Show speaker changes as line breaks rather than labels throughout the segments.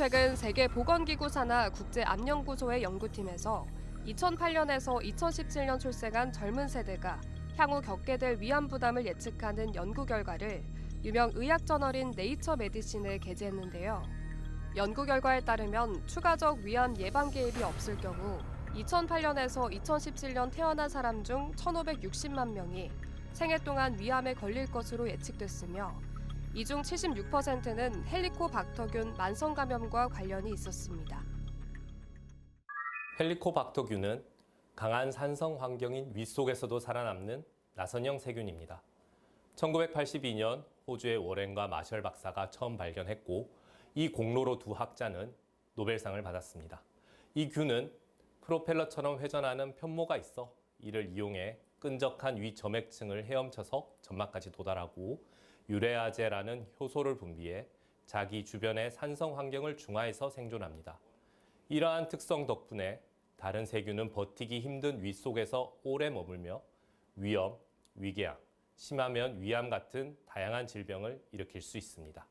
최근 세계보건기구 산하 국제암연구소의 연구팀에서 2008년에서 2017년 출생한 젊은 세대가 향후 겪게 될 위암 부담을 예측하는 연구 결과를 유명 의학 저널인 네이처 메디신에 게재했는데요. 연구 결과에 따르면 추가적 위암 예방 개입이 없을 경우 2008년에서 2017년 태어난 사람 중 1,560만 명이 생애 동안 위암에 걸릴 것으로 예측됐으며 이 중 76%는 헬리코박터균 만성 감염과 관련이 있었습니다.
헬리코박터균은 강한 산성 환경인 위 속에서도 살아남는 나선형 세균입니다. 1982년 호주의 워렌과 마셜 박사가 처음 발견했고 이 공로로 두 학자는 노벨상을 받았습니다. 이 균은 프로펠러처럼 회전하는 편모가 있어 이를 이용해 끈적한 위 점액층을 헤엄쳐서 점막까지 도달하고 유레아제라는 효소를 분비해 자기 주변의 산성 환경을 중화해서 생존합니다. 이러한 특성 덕분에 다른 세균은 버티기 힘든 위 속에서 오래 머물며 위염, 위궤양, 심하면 위암 같은 다양한 질병을 일으킬 수 있습니다.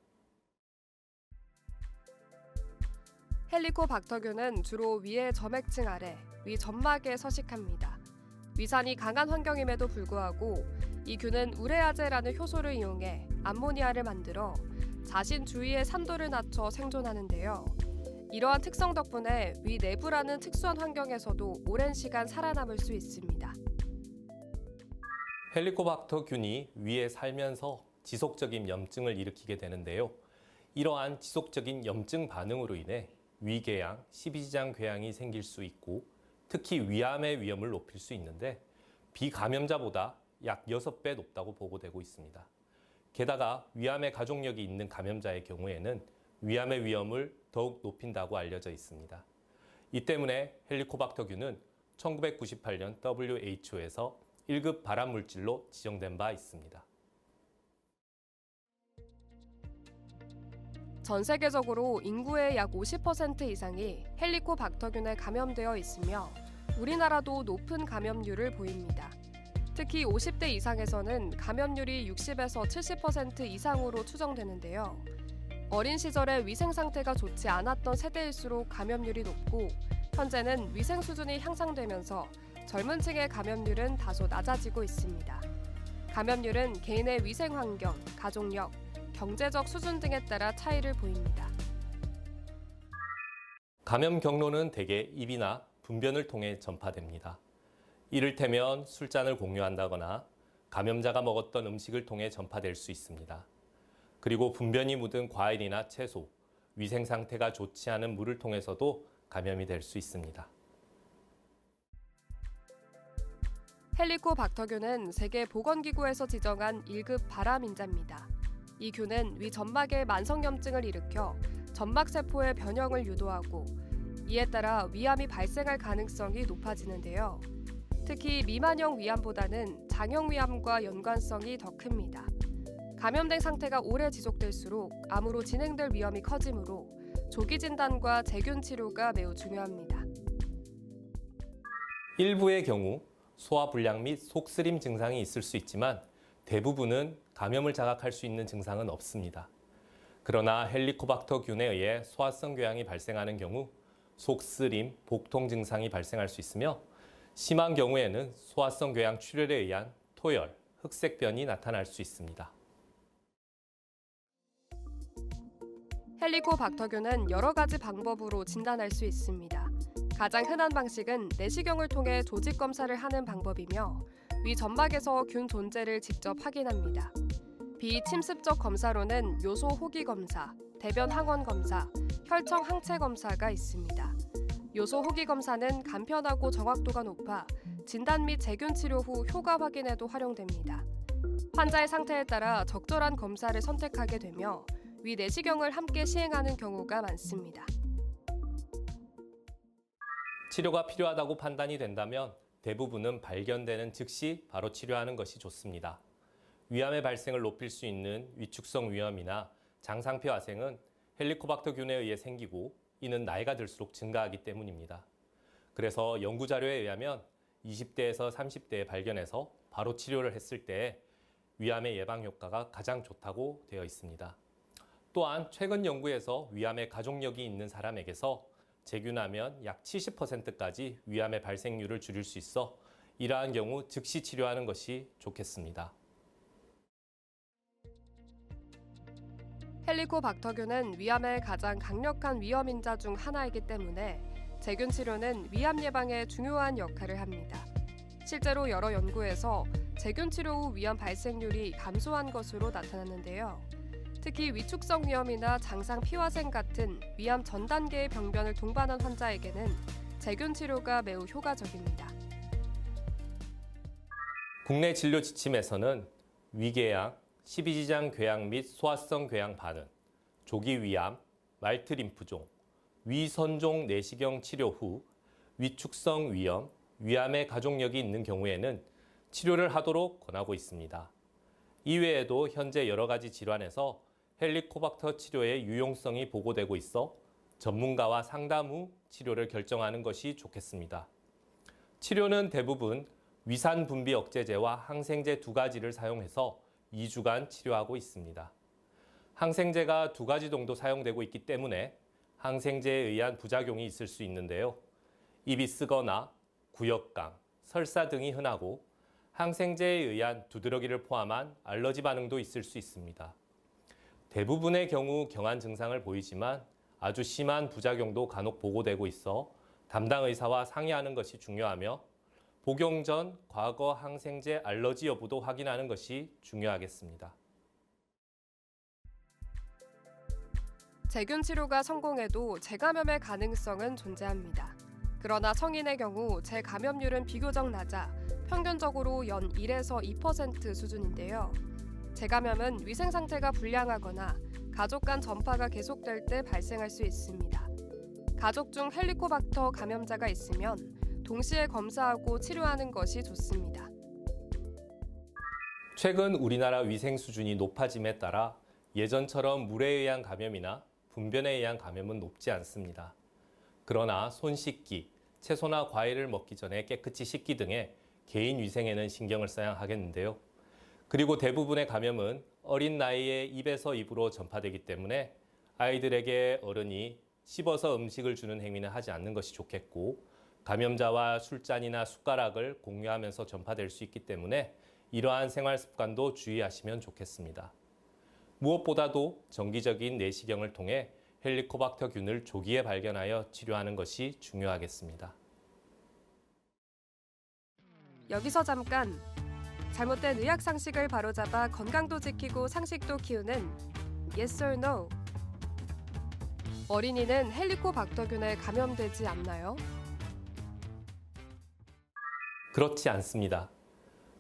헬리코박터균은 주로 위의 점액층 아래 위 점막에 서식합니다. 위산이 강한 환경임에도 불구하고 이 균은 우레아제라는 효소를 이용해 암모니아를 만들어 자신 주위의 산도를 낮춰 생존하는데요. 이러한 특성 덕분에 위 내부라는 특수한 환경에서도 오랜 시간 살아남을 수 있습니다.
헬리코박터균이 위에 살면서 지속적인 염증을 일으키게 되는데요. 이러한 지속적인 염증 반응으로 인해 위궤양, 십이지장 궤양이 생길 수 있고 특히 위암의 위험을 높일 수 있는데 비감염자보다 약 6배 높다고 보고되고 있습니다. 게다가 위암의 가족력이 있는 감염자의 경우에는 위암의 위험을 더욱 높인다고 알려져 있습니다. 이 때문에 헬리코박터균은 1998년 WHO에서 1급 발암 물질로 지정된 바 있습니다.
전 세계적으로 인구의 약 50% 이상이 헬리코박터균에 감염되어 있으며 우리나라도 높은 감염률을 보입니다. 특히 50대 이상에서는 감염률이 60에서 70% 이상으로 추정되는데요. 어린 시절에 위생 상태가 좋지 않았던 세대일수록 감염률이 높고 현재는 위생 수준이 향상되면서 젊은 층의 감염률은 다소 낮아지고 있습니다. 감염률은 개인의 위생 환경, 가족력, 경제적 수준 등에 따라 차이를 보입니다.
감염 경로는 대개 입이나 분변을 통해 전파됩니다. 이를테면 술잔을 공유한다거나 감염자가 먹었던 음식을 통해 전파될 수 있습니다. 그리고 분변이 묻은 과일이나 채소, 위생 상태가 좋지 않은 물을 통해서도 감염이 될 수 있습니다.
헬리코 박터균은 세계보건기구에서 지정한 1급 발암인자입니다. 이 균은 위 점막의 만성염증을 일으켜 점막세포의 변형을 유도하고 이에 따라 위암이 발생할 가능성이 높아지는데요. 특히 미만형 위암보다는 장형 위암과 연관성이 더 큽니다. 감염된 상태가 오래 지속될수록 암으로 진행될 위험이 커지므로 조기 진단과 재균 치료가 매우 중요합니다.
일부의 경우 소화 불량 및 속쓰림 증상이 있을 수 있지만 대부분은 감염을 자각할 수 있는 증상은 없습니다. 그러나 헬리코박터 균에 의해 소화성 궤양이 발생하는 경우 속쓰림, 복통 증상이 발생할 수 있으며 심한 경우에는 소화성 궤양 출혈에 의한 토열, 흑색변이 나타날 수 있습니다.
헬리코박터균은 여러 가지 방법으로 진단할 수 있습니다. 가장 흔한 방식은 내시경을 통해 조직 검사를 하는 방법이며 위 점막에서 균 존재를 직접 확인합니다. 비침습적 검사로는 요소 호기 검사, 대변 항원 검사, 혈청 항체 검사가 있습니다. 요소 호기 검사는 간편하고 정확도가 높아 진단 및 재균 치료 후 효과 확인에도 활용됩니다. 환자의 상태에 따라 적절한 검사를 선택하게 되며 위 내시경을 함께 시행하는 경우가 많습니다.
치료가 필요하다고 판단이 된다면 대부분은 발견되는 즉시 바로 치료하는 것이 좋습니다. 위암의 발생을 높일 수 있는 위축성 위염이나 장상표 화생은 헬리코박터균에 의해 생기고 이는 나이가 들수록 증가하기 때문입니다. 그래서 연구 자료에 의하면 20대에서 30대에 발견해서 바로 치료를 했을 때 위암의 예방 효과가 가장 좋다고 되어 있습니다. 또한 최근 연구에서 위암의 가족력이 있는 사람에게서 재균하면 약 70%까지 위암의 발생률을 줄일 수 있어 이러한 경우 즉시 치료하는 것이 좋겠습니다.
헬리코박터균은 위암의 가장 강력한 위험 인자 중 하나이기 때문에 재균 치료는 위암 예방에 중요한 역할을 합니다. 실제로 여러 연구에서 재균 치료 후 위암 발생률이 감소한 것으로 나타났는데요. 특히 위축성 위염이나 장상 피화생 같은 위암 전 단계의 병변을 동반한 환자에게는 재균 치료가 매우 효과적입니다.
국내 진료 지침에서는 위궤양, 십이지장 궤양 및 소화성 궤양 반응, 조기 위암, 말트 림프종, 위선종 내시경 치료 후 위축성 위염, 위암의 가족력이 있는 경우에는 치료를 하도록 권하고 있습니다. 이외에도 현재 여러 가지 질환에서 헬리코박터 치료의 유용성이 보고되고 있어 전문가와 상담 후 치료를 결정하는 것이 좋겠습니다. 치료는 대부분 위산 분비 억제제와 항생제 두 가지를 사용해서 2주간 치료하고 있습니다. 항생제가 두 가지 정도 사용되고 있기 때문에 항생제에 의한 부작용이 있을 수 있는데요. 입이 쓰거나 구역감, 설사 등이 흔하고 항생제에 의한 두드러기를 포함한 알러지 반응도 있을 수 있습니다. 대부분의 경우 경한 증상을 보이지만 아주 심한 부작용도 간혹 보고되고 있어 담당 의사와 상의하는 것이 중요하며 복용 전 과거 항생제 알러지 여부도 확인하는 것이 중요하겠습니다.
재균 치료가 성공해도 재감염의 가능성은 존재합니다. 그러나 성인의 경우 재감염률은 비교적 낮아 평균적으로 연 1에서 2% 수준인데요. 재감염은 위생 상태가 불량하거나 가족 간 전파가 계속될 때 발생할 수 있습니다. 가족 중 헬리코박터 감염자가 있으면 동시에 검사하고 치료하는 것이 좋습니다.
최근 우리나라 위생 수준이 높아짐에 따라 예전처럼 물에 의한 감염이나 분변에 의한 감염은 높지 않습니다. 그러나 손 씻기, 채소나 과일을 먹기 전에 깨끗이 씻기 등의 개인 위생에는 신경을 써야 하겠는데요. 그리고 대부분의 감염은 어린 나이에 입에서 입으로 전파되기 때문에 아이들에게 어른이 씹어서 음식을 주는 행위는 하지 않는 것이 좋겠고 감염자와 술잔이나 숟가락을 공유하면서 전파될 수 있기 때문에 이러한 생활 습관도 주의하시면 좋겠습니다. 무엇보다도 정기적인 내시경을 통해 헬리코박터균을 조기에 발견하여 치료하는 것이 중요하겠습니다.
여기서 잠깐 잘못된 의학 상식을 바로잡아 건강도 지키고 상식도 키우는 Yes or No. 어린이는 헬리코박터균에 감염되지 않나요?
그렇지 않습니다.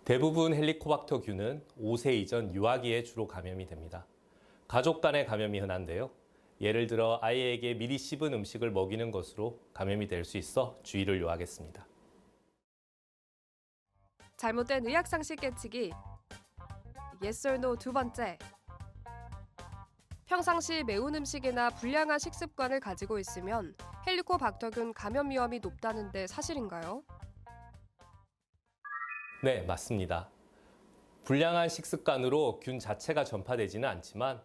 대부분 헬리코박터균은 5세 이전 유아기에 주로 감염이 됩니다. 가족 간의 감염이 흔한데요. 예를 들어 아이에게 미리 씹은 음식을 먹이는 것으로 감염이 될 수 있어 주의를 요하겠습니다.
잘못된 의학 상식 깨치기. Yes or No 두 번째. 평상시 매운 음식이나 불량한 식습관을 가지고 있으면 헬리코박터균 감염 위험이 높다는데 사실인가요?
네, 맞습니다. 불량한 식습관으로 균 자체가 전파되지는 않지만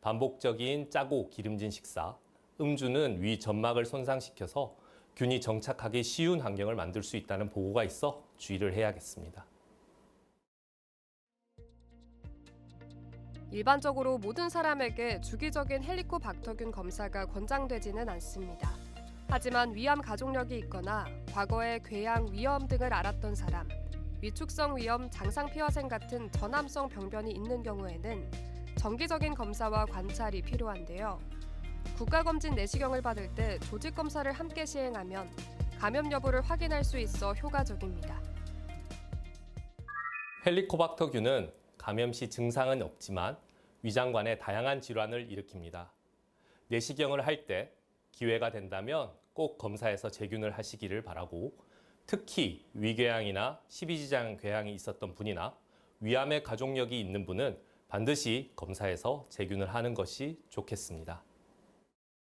반복적인 짜고 기름진 식사, 음주는 위 점막을 손상시켜서 균이 정착하기 쉬운 환경을 만들 수 있다는 보고가 있어 주의를 해야겠습니다.
일반적으로 모든 사람에게 주기적인 헬리코박터균 검사가 권장되지는 않습니다. 하지만 위암 가족력이 있거나 과거에 궤양 위염 등을 앓았던 사람, 위축성 위염, 장상 피화생 같은 전암성 병변이 있는 경우에는 정기적인 검사와 관찰이 필요한데요. 국가검진 내시경을 받을 때 조직 검사를 함께 시행하면 감염 여부를 확인할 수 있어 효과적입니다.
헬리코박터균은 감염 시 증상은 없지만 위장관에 다양한 질환을 일으킵니다. 내시경을 할 때 기회가 된다면 꼭 검사해서 재균을 하시기를 바라고 특히 위궤양이나 십이지장 궤양이 있었던 분이나 위암의 가족력이 있는 분은 반드시 검사해서 재균을 하는 것이 좋겠습니다.